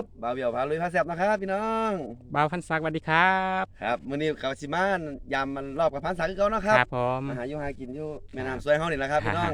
บบ่าวเบี่ยวพาลุยพาแซบนะครับพี่น้องบ่าวพันศักดิ์สวัสดีครับครับมื้อนี้กับสิมานยามมันรอบกับพันสาคือเก่าเนาะครับครับผมมาหาอยู่หากินอยู่แม่น้ำสวยเฮานี่แหละครับพี่น้อง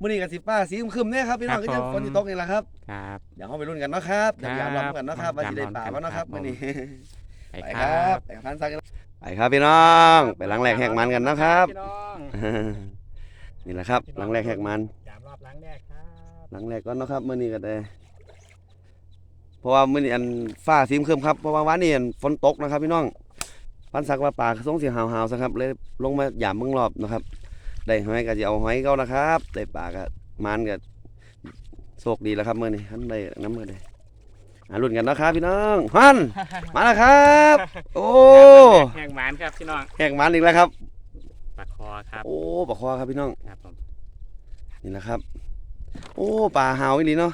มื้อนี้ก็สิฟ้าสีครึมๆเนี่ยครับพี่น้องครัก็บยังผมฝนสิตกนี่แหละครับครับเดี๋ยวเฮาไปลุ้นกันเนาะครับเดี๋ยวครับยามรอบกันเนาะครับว่าสิได้ยามรอบป่าบ่เนาะครับกันครับมื้อนี้ไปไปคครัรับบไปกับพันสากันไปครับพี่น้องไปหลังแรกแหกมันกันเนาะครับพี่น้องนี่แหละครับหลังแรกแหกมันสามรอบหลังแรกครับหลังแรกก่อนเนาะครับมื้อนี้ก็ได้ เพราะว่ามื้อนี้อันฟ้าสีครึมครับเพราะว่าวันนี้อันฝนตกนะครับพี่น้องพันสักว่าป่าสงสิหาวๆซะครับเลยลงมาหยามเมืองรอบนะครับ ได้หอยก็จะเอาหอยเก่านะครับได้ปลาก็มันก็โชคดีแล้วครับมื้อนี้ทันได้น้ำมือได้อ่าลุ้นกันเนาะครับพี่น้องฮันมาแล้วครับ โอ้แห้งหวานครับพี่น้องแหกมันอีกแล้วครับปลาคอครับ โอ้ปลาคอครับพี่น้องครับผมนี่นะครับ โอ้ปลาหาวอีหลีเนาะ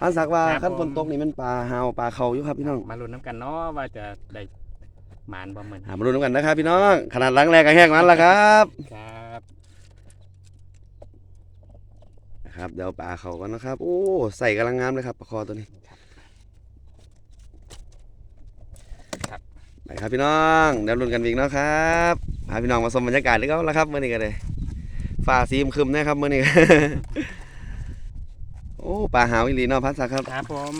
พันสักว่าครับขั้นฝนผม ตกนี่มันปลาหาวปลาเขาอยู่ครับพี่น้องมาลุ้นน้ำกันเนาะว่าจะได้หมานบ่เหมือนหามาลุ้นกันนะครับพี่น้องขนาดหลังแรกก็แหกมันแล้วครับครับนะครับเดี๋ยวปลาเขากันนะครับ โอ้ใส่กำลังงามเลยครับปลาคอตัวนี้ไปครับพี่น้องเดี๋ยวลุ้นกันอีกเนาะครับพาพี่น้องมาชมบรรยากาศด้วยกันแล้วครับเมื่อนี้กันเลยฟ้าสีครึมๆนะครับเมื่อนี้ โอ้ปลาหาวอีหลีเนาะพันสักครับ ครับผม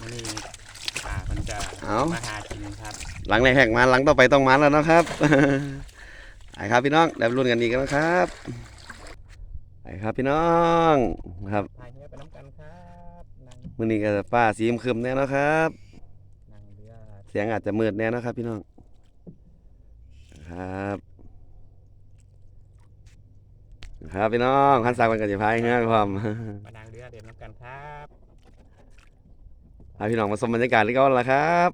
วันนี้ป่ามันจะเอา มาหากินครับ หลังแรกแหกมันหลังต่อไปต้องมันแล้วนะครับไปครับพี่น้องเดี๋ยวลุ้นกันอีกนะครับไปครับพี่น้องครับพายเรือไปน้ำกันครับนั่งมื่อนี้ก็ฟ้าสีครึมๆแน่เนาะครับ นั่งเรือเสียงอาจจะมืดแน่นะครับ พี่น้องครับครับพี่น้องขันสักมันก็จะพายเงือกความมานั่ง เรือเด่นน้ำกันครับพาพี่น้องมาชมบรรยากาศที่เก่าแล้วครับ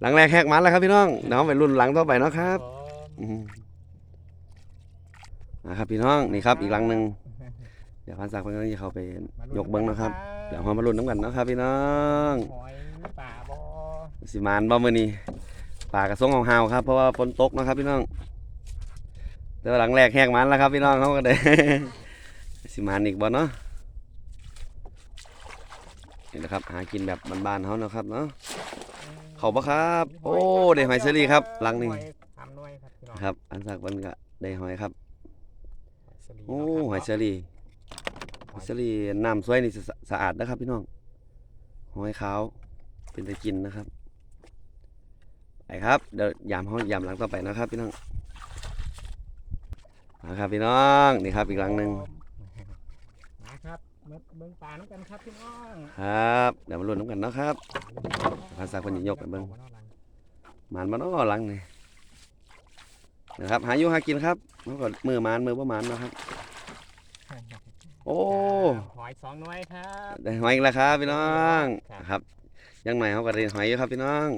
หลังแรกแหกมันแล้วครับพี่น้องเดี๋ยวเราไปรุ่นหลังต่อไปเนาะครับผมอืมนะครับพี่น้องนี่ครับอีกหลังหนึ่งเดี๋ยวพันสักมันก็จะเข้าไปมายกเบิ้งนะครับ เดี๋ยวเรามารุ่นน้ำกันเนาะครับพี่น้องหอยป่าบอสิมานบ่มื้อนี้ป่ากระสงของเฮาครับ เพราะว่าฝนตกนะครับพี่น้องแต่ว่าหลังแรกแหกมันแล้วครับพี่น้องเขาก็ได้สิมานอีกบ่เนาะ นี่นะครับ หากินแบบบ้านๆเขาเนาะครับเนาะเขาปะครับ โอ้ได้หอยเชอรี่ครับลังนี้หอยทำหน่วยครับพี่น้องครับ อันสักมันก็ได้หอยครับโอ้หอยเชอรี่หอยเชอรี่น้ำสวยนี่สะอาดนะครับ พี่น้องหอยขาวเป็นตะกินนะครับไปครับเดี๋ยวยามห้องยามหลังต่อไปนะครับ พี่น้องมาครับพี่น้องนี่ครับอีกหลังหนึ่งมาครับ มาเบิ้งป่าน้ำกันครับพี่น้องครับเดี๋ยวมาลุ้นน้ำกันเนาะครับภาษาคนหญิงยกไปเบิ่งหมานมาเนาะหลังนี่นะครับหาอยู่หากินครับมันก็มือหมานมือประมานนะครับ โอ้หอยสองหน่วยครับได้หอยอีกแล้วครับพี่น้องครับครับยังไงเขาก็ได้หอยอยู่ครับพี่น้อง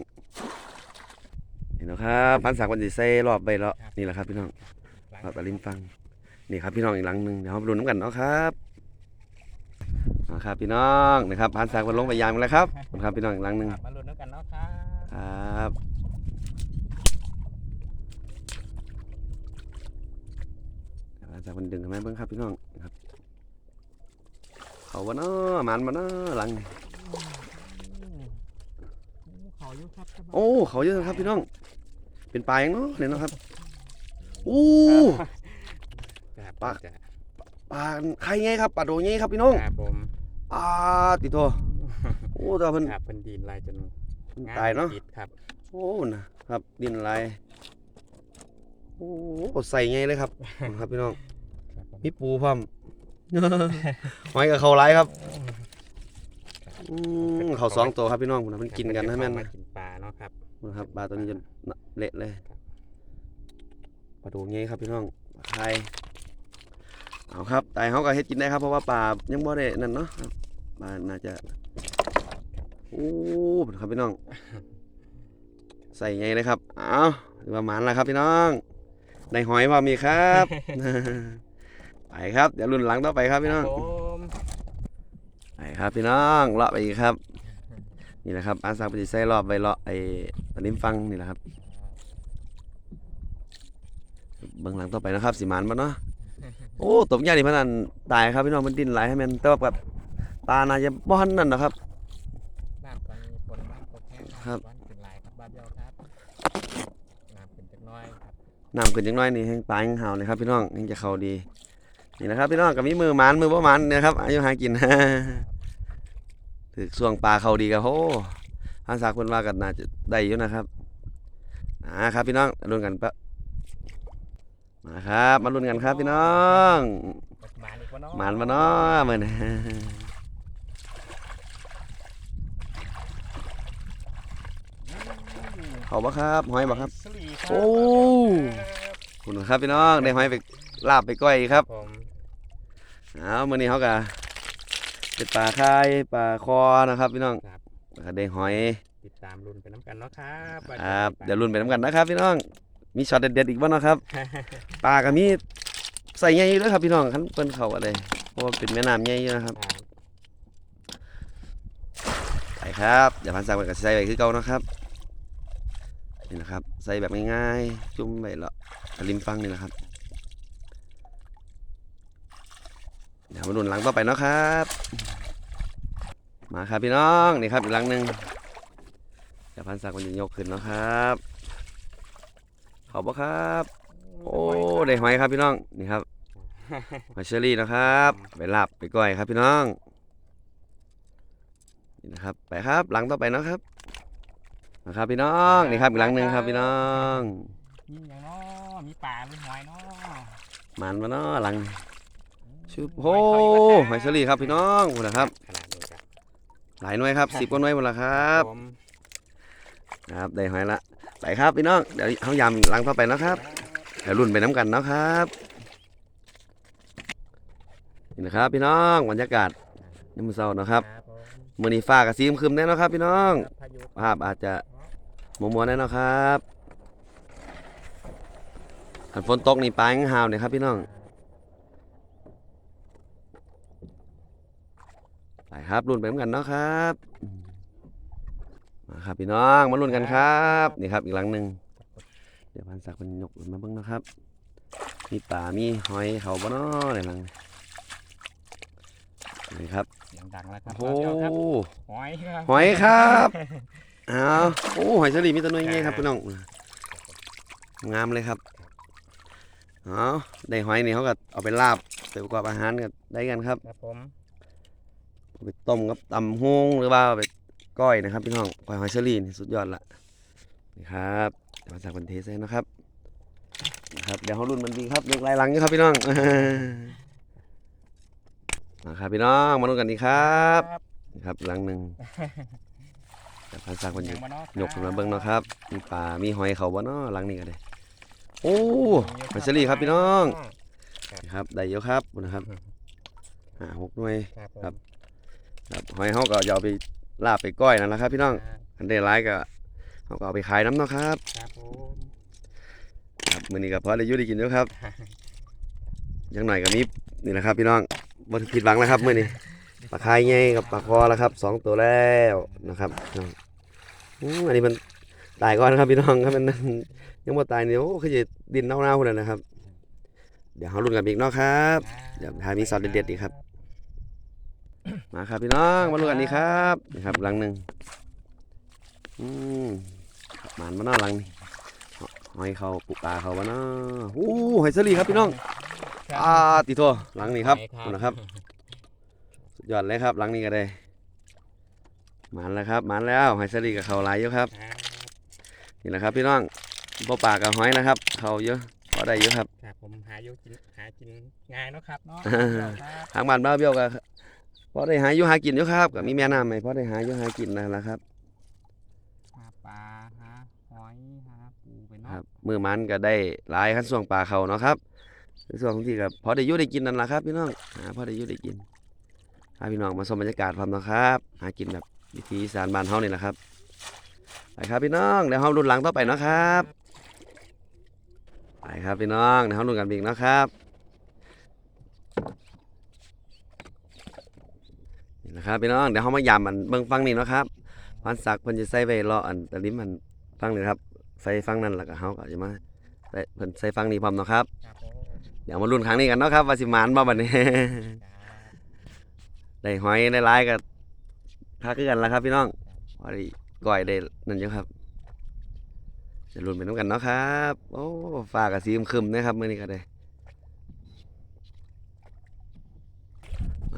เห็นไหมครับพันสักวันจะใส่รอบใบเลาะนี่แหละครับพี่น้องรอบตะลิมฟังนี่ครับพี่น้องอีกหลังหนึ่งเดี๋ยวเราไปดูน้ำกันเนาะครับ เอาครับพี่น้องนะครับพันสักวันลงไปยามกันแล้วครับครับพี่น้องอีกหลังหนึ่งครับมาลุ้นน้ำกันเนาะครับครับพันสักวันดึงกันไหมเบิ้งครับพี่น้องครับเขาวะเนาะหมันมาเนาะหลังนี่เขาอยู่ครับโอ้เขาเยอะครับพี่น้อง เป็นปลาอย่างเนาะเนี่ยเนาะครับอู้ครับปลา ปลาไข่ไงครับปลาโดไงครับพี่น้องครับผมอ่าติดโทโอ้แต่เพิ่นครับเพิ่นดินลายจนเพิ่นตายเนาะติดครับโอ้นะครับดินลายโอ้ใส่ไงเลยครับครับพี่น้องครับผมมีปูพร้อมหอยกับเขาไรครับอืมเขาสองตัวครับพี่น้องผมนะมันกินกันนะแม่นมานะกินปลาเนาะครับนะครับปลาตัวนี้จะเละเลยครับปลาโดไงครับพี่น้องปลาไข่ เอาครับแต่เขาก็เฮ็ดกินได้ครับเพราะว่าปลายังบ่ได้นั่นเนาะครับปลาน่าจะโอ้ครับพี่น้อง ใส่ไงเลยครับเอาถือว่าหมันแล้วครับพี่น้อง ในหอยพอมีครับ ไปครับ เดี๋ยวรุ่นหลังต่อไปครับพี่น้องครับผมไปครับพี่น้องเลาะไปอีกครับนี่แหละครับอาซักปฏิใส่รอบไปเลาะไอ้ตะลิมฟังนี่แหละครับเบื้องหลังต่อไปนะครับสีมันบ่เนาะ โอ้ตบยาดิพนันตายครับพี่น้องมันดินไหลให้มันแต่ว่าแบบปลาน่าจะบ่ทันนั่นนะครับ น้ำตอนนี้ครับวันเป็นลายครับบ้านเดียวครับน้ำเป็นจักหน้อยครับน้ำขึ้นจังน้อยนี่แห้งปลาแห้งหาวเลยครับพี่น้องแห้งจะเข้าดีนี่นะครับพี่น้องกับมีมือหมันมือบ่หมันเนี่ยครับอายุหากิน ถือส่วงปลาเข้าดีกับโหทางสากคนว่ากันน่าจะได้อยู่นะครับนะครับพี่น้องมาลุ้นกันปะ มาครับ มาลุ้นกันครับพี่น้องหมานอีกวะเนาะหมันมาเนาะเหมือนเขาบ่ครับหอยบ่ครับสลีครับโอ้ขอบคุณครับพี่น้องได้หอยไปลาบไปก้อยครับผมเอามื้อนี้เขาก็เป็นปลาคายปลาคอนะครับพี่น้องแล้วก็ได้หอยติดตามรุ่นไปน้ำกันเนาะครับครับเดี๋ยวลุ้นไปน้ำกันนะครับพี่น้อง มีช็อตเด็ดๆอีกบ้างนาะครับ ปลาก็มีใส่ใหญ่อยู่เด้วยครับพี่น้องคันเปิ้นเขาอะไรเพราะว่าเป็นแม่น้ำใหญ่อยู่นะครับครับไปครับอย่าพันสักไปกับใส่ไปคือเก่านะครับนี่นะครับใส่แบบง่ายๆจุ่มไปแล้วริมฟังนี่นะครับเดี๋ยวมาดุนหลังต่อไปเนาะครับ มาครับพี่น้องนี่ครับอีกหลังหนึ่งอย่าพันสักมันจะยกขึ้นเนาะครับ ขอบคุณครับ โอ้ได้หอยครับพี่น้องนี่ครับหอยเชอรี่นะครับไปลาบไปก้อยครับพี่น้องนี่นะครับไปครับหลังต่อไปเนาะครับนะครับพี่น้องนี่ครับอีกหลังหนึ่งครับพี่น้องมีอย่างเนาะมีปลามีหอยเนาะมันมาเนาะหลังชุบหโอ้ยหอยเชอรี่ครับพี่น้องหมดแล้วครับขนาดนี้ครับหลายหน่วยครับสิบกว่าหน่วยหมดแล้วครับผมครับได้หอยละ ไปครับพี่น้องเดี๋ยวเขายำหลังต่อไปนะครับเดี๋ยวรุ่นไปน้ำกันนะครับนี่นะครับ พี่น้องบรรยากาศยามมื้อเช้าเนาะครับครับผมมื้อนี้ฟ้ากับสีมครึมแน่นะครับ พี่น้องภาพอาจจะมัวมัวๆแน่นะครับอันฝนตกนี่ปลายหาวเนี่ยครับ พี่น้องไปครับรุ่นไปน้ำกันเนาะครับ มาครับพี่น้องมารุ่นกันครับนี่ครับอีกหลังหนึ่งเดี๋ยวพันศักดิ์มันยกขึ้นมาเบ้างนะครับ มีป่ามีหอยเขาบ่เนาะในหลังนี่ครับเสียงดังแล้วครับโอ้บ้านเดียวครับโหหอยครับหอยครับอ้าวโอ้หอยเฉลี่มีแตัวน้อยเงี้ยครับพี่น้องงามเลยครับอ๋อได้หอยนี่เขาก็เอาไปลาบไปประกอบอาหารกันได้กันครับครับผมเอาไปต้มกับตำฮงหรือว่าเอาไป ก้อยนะครับพี่น้องก้อยหอยเชอรี่นี่สุดยอดละนี่ครับเดี๋ยวมาจากบันเทสให้นะครับนะครับเดี๋ยวเขารุ่นมันดีครับเด็กลายหลังอยู่ครับพี่น้องมาครับพี่น้องมาลุ้นกันดีครับนี่ครับหลังหนึ่งแต่พันศักดิ์มันอยู่มาเนาะยกขึ้นมาเบิ่งเนาะครับมีปลามีหอยเขาบ่เนาะหลังนี้ก็ได้โอ้หอยเชอรี่ครับพี่น้องนี่ครับได้เยอะครับนะครับห้าหกหน่วยครับผมครับครับหอยเฮาก็จะเอาไป ลาบไปก้อยนั่นแหละครับ พี่น้องอันได้หลายก็เฮาก็เอาไปขายน้ำเนาะครับครับผมครับมื้อนี้ก็พอได้อยู่ได้กินอยู่ครับอยังหน่อยก็มีนี่แหละครับ พี่น้องบ่ผิดหวังแล้วครับมื้อนี้ปลาคายใหญ่กับปลาคอแล้วครับสองตัวแล้วนะครับพี่น้องอืมอันนี้มันตายก่อนนะครับพี่น้องครับมันยังบ่ตายเนี่ยโอ้คือจะดินเน่าๆพุ่นนะนะครับ เดี๋ยวเฮาลุ้นกันอีกเนาะครับเดี๋ยวทายมีซอสเด็ดๆอีกครับ มาครับพี่น้องมาลุ้นกันดีครับนี่ครับหลังหนึ่งอืมครับหมานมาเนาะหลังนี่หอยเขาปุกปลาเขามาเนาะโอ้หอยสลีครับพี่น้องอ่าติโทหลังนี้ครับขอบคุณนะครับสุดยอดเลยครับหลังนี้ก็ได้หมานแล้วครับหมานแล้วหอยสลีกับเขาหลายเยอะครับครับนี่แหละครับพี่น้องบ่ปลากับหอยนะครับเขาเยอะพอได้เยอะครับครับผมหาอยู่กินหากินง่ายเนาะครับเนาะอ่าครับทางบ้านบ้าวเบี้ยวก็ พอได้หาอยู่หากินอยู่ครับก็มีแม่น้ำไหมพอได้หาอยู่หากินนั่นแหละครับหาปลาหาหอยหาปูไปคเนาะรับมือมันก็ได้หลายขั้นส่วงปลาเขาเนาะครับในส่วนของที่ก็พอได้อยู่ได้กินนั่นแหละครับพี่น้องหาพอได้อยู่ได้กินพาพี่น้องมาชมบรรยากาศพร้อมเนาะครับ หากินแบบวิถีอีสานบ้านเฮานี่แหละครับไปครับพี่น้องเดี๋ยวเฮารุ่นหลังต่อไปเนาะครับไปครับพี่น้องเดี๋ยวเฮารุ่นกันอีกเนาะครับ นี่นะครับพี่น้องเดี๋ยวเฮามายำมันเบิ่งฟังนี่เนาะครับพันศักดิ์เพิ่นจะใส่ไว้รออันตะลิมมันฟังนี่ครับใส่ฟังนั่นแล้วก็เฮาก็จะมาใส่เพิ่นใส่ฟังนี้พร้อมเนาะครับครับผมเดี๋ยวมาลุ้นครั้งนี้กันเนาะครับว่าสิหมานบ่บัดนี้ครับได้หอยได้หลายก็ค่าคือกันละครับ พี่น้องพอได้ก้อยได้นั่นอยู่ครับจะลุ้นไปน้ำกันเนาะครับ โอ้ฟ้ากับสีครึมๆนะครับมื่อนี้ก็ได้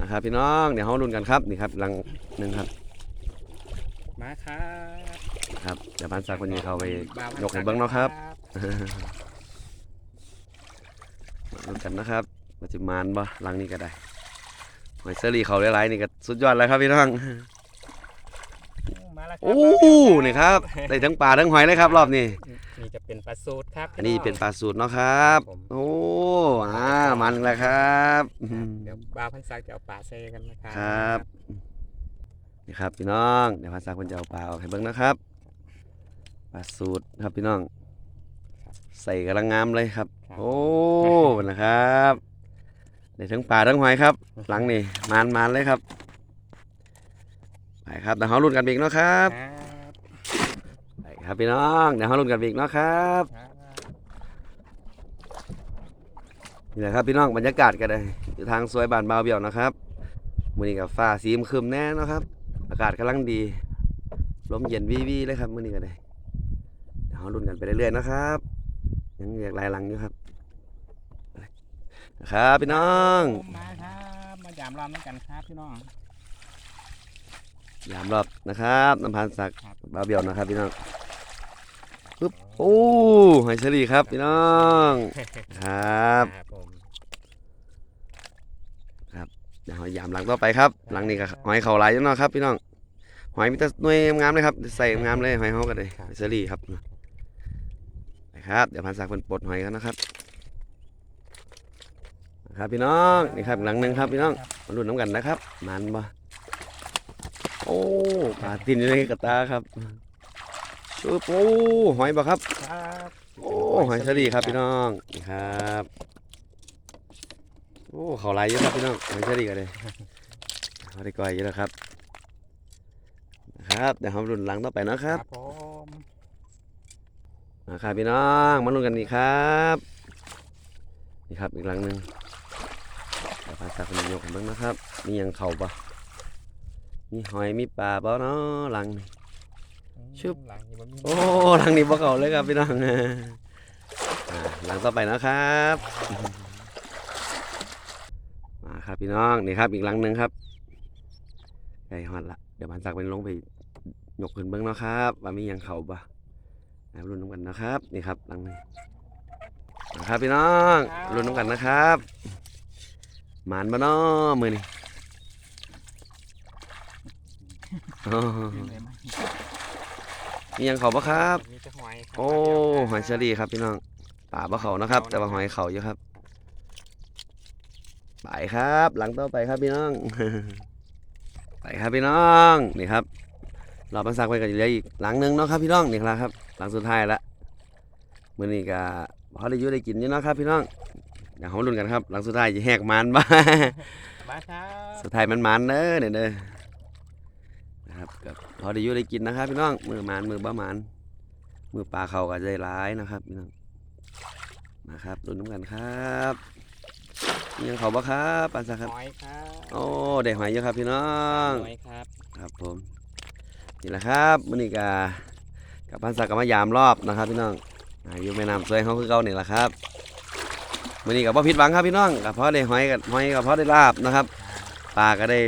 มาครับพี่น้องเดี๋ยวเราลุ้นกันครับนี่ครับหลังหนึ่งครับมาครับครับเดี๋ยวบ้านซักคนนี้เขาไปบ่าวพันยกให้ศัดิ์เบิ้งเนาะครับลุ้นกันนะครับว่าจะมานบ่หลังนี้ก็ได้หอยเซอรี่เขาหลายๆนี่ก็สุดยอดแล้วครับพี่น้อง มาแล้วครับโอ้นี่ครับได้ทั้งปลาทั้งหอยเลยครับ รอบนี้นี่จะเป็นปลาสูตรครับอันนี้พี่งเป็นปลาสูตรเนาะครับผมโอ้อ่ามันแล้วครับอืมเดี๋ยวบ่าวพันศักดิ์จะเอาปลาเซกันนะครับครับนี่ครับพี่น้องเดี๋ยวภาษาคนจะเอาปลาออกให้เบิ้งนะครับปลาสูตรครับพี่น้อง ใส่กำลังงามเลยครับครับ โอ้นะครับได้ทั้งปลาทั้งหอยครับ หลังนี่มันมันเลยครับ ไปครับเดี๋ยวเขาลุ้นกันอีกเนาะครับไปครับพี่น้องเดี๋ยวเขาลุ้นกันอีกเนาะครับนี่แหละครับพี่น้องบรรยากาศก็ได้อยู่ทางสวยบานบาวเบี่ยวนะครับมื้อนี้กับฟ้าสีมครึมแน่นะครับ อากาศกำลังดีลมเย็นวีวีเลยครับมื้อนี้ก็ได้เดี๋ยวเราลุ้นกันไปเรื่อยๆนะครับยังอยากลายหลังอยู่ครับครับพี่น้องมมาครับมายามรอมกันครับพี่น้อง ยามรอบนะครับน้ำพันศักดิ์ครับบาวเบี่ยวนะครับพี่น้องปึ๊บโอ้หอยเชอรี่ครับพี่น้องครับครับผมเดี๋ยวหอยยามหลังต่อไปครับ หลังนี้ก็หอยเข่าหลายจังเนาะครับพี่น้องหอยมีแต่หน่วยงามๆเลยครับใส่งามๆเลยหอยเฮากันเลยหอยเชอรี่ครับนะครับเดี๋ยวพันศักดิ์เป็นปลดหอยกันนะครับนะครับพี่น้องนี่ครับหลังหนึ่งครับพี่น้องมาลุ้นน้ำกันนะครับมันบ่ โอ้ปลาตินอยู่ในกระตาครับชูโอ้หอยบ่ครับ ครับโอ้หอยเชอรี่ครับพี่น้องนี่ครับ โอ้เขาหลายเยอะครับพี่น้องหอยเชอรี่กันเลยเขาได้ก่อยเยอะแล้วครับนะครับเดี๋ยวเราลุ้นหลังต่อไปเนาะครับผมมาครับพี่น้องมาลุ้นกันอีกครับนี่ครับอีกหลังหนึ่งเดี๋ยวพาสักคนยกให้เบ้างนะครับมีหยังเข่าปะ มีหอยมีปลาเปล่าเนาะหลังนี่ ชึบ หลังนี้บ่มีโอ้หลังนี้บ่เก่าเลยครับพี่น้องอ่าหลังต่อไปนะครับ มาครับพี่น้องนี่ครับอีกหลังหนึ่งครับไก่ฮอดละเดี๋ยวพันสักเป็นลงไปยกขึ้นเบิ้งเนาะครับว่ามีหยังเข่าปะมาลุ้นน้ำกันนะครับนี่ครับหลังนี้มาครับพี่น้องลุ้นน้ำกันนะครับหมานบ่เนาะมือนี่ อ๋อมีเลยไหมมีหยังเขาปะครับ มีแต่หอยครับโอ้หอยเชอรี่ครับพี่น้องป่าบะเขานะครับ แต่ว่าหอยเขาอยู่ครับไปครับ หลังต่อไปครับพี่น้อง ไปครับพี่น้องนี่ครับรอปันสักไปกันอยู่เลยอีกหลังหนึงเนาะครับพี่น้องนี่ครับ หลังสุดท้ายละมื้อนี้ก็พอได้ยู่ได้กินอยู่เนาะครับ พี่น้องเดี๋ยวเราลุ้นกันครับ หลังสุดท้ายจะแหกมันบ้าสุดท้ายมันมันเด้อเนี่ยเด้อ นะครับก็พอได้อยู่ได้กินนะครับพี่น้องมือมันมือบ้ามันมือปลาเขาก็จะได้ร้ายนะครับพี่น้องนะครับลุ้นน้ำกันครับมีหยังเขาบ่ครับปลาสักครับหอยครับโอ้ได้หอยเยอะครับพี่น้องหอยครับครับผมนี่แหละครับมื้อนี้ก็กับพันสักกับมายามรอบนะครับ พี่น้องอ่าอยู่แม่น้ำสวยเขาคือเก่านี่แหละครับมื้อนี้กับพ่ผิดหวังครับพี่น้องกับพ่อได้หอยกับหอยกับพ่อได้ลาบนะครับปลาก็ได้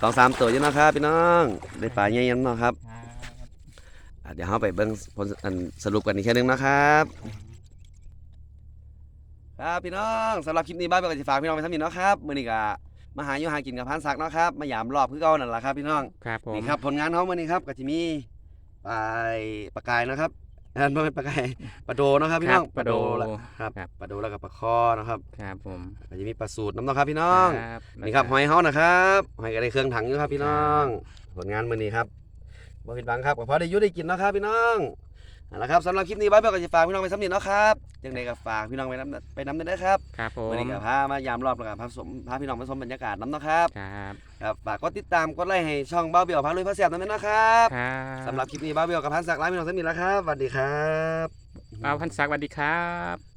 สองสามตัวอยู่เนาะครับพี่น้องได้ปลาเยอะๆเนาะครับครับอะเดี๋ยวเราไปเบิ่งผลอันสรุปกันอีกแค่นึงนะครับ ครับพี่น้องสำหรับคลิปนี้บ้านเบลก็จะฝากพี่น้องไปทำนี่เนาะครับมื้อนี้ก็มาหาอยู่หากินกับพันศักดิ์เนาะครับมาหยามรอบคือเก่านั่นแหละครับพี่น้องครับผมนี่ครับผลงานเขามื้อนี้ครับก็จะมีปลายปลากายนะครับ อันบ่เป็นปลากายปลาโดเนาะครับพี่น้องปลาโดละครับครับ ปลาโดแล้วก็ปลาคอนะครับครับผมก็จะมีปลาสูตรน้ำเนาะครับพี่น้องครับนี่ครับหอยเฮานะครับหอยก็ได้เครื่องถังอยู่ครับพี่น้อง ผลงานมื้อนี้ครับบ่ผิดหวังครับก็พอได้อยู่ได้กินเนาะครับพี่น้อง เอาละครับสำหรับคลิปนี้บ้านเบลก็จะฝากพี่น้องไปสำเนียงเนาะครับจังไดก็ฝากพี่น้องไปน้ำไปน้ำได้เด้อครับครับผมวันนี้ก็พามายามรอบแล้วก็พาสมพาพี่น้องมาชมบรรยากาศน้ำเนาะครับครับครับฝากกดติดตามกดไลค์ให้ช่องบ้าเบียวพาลุยพาเสียบนั่นด้วยนะครับครับสำหรับคลิปนี้บ้าเบียวกับพันศักดิ์ลาพี่น้องสมิธแล้วครับสวัสดีครับเอาพันศักดิ์สวัสดีครับ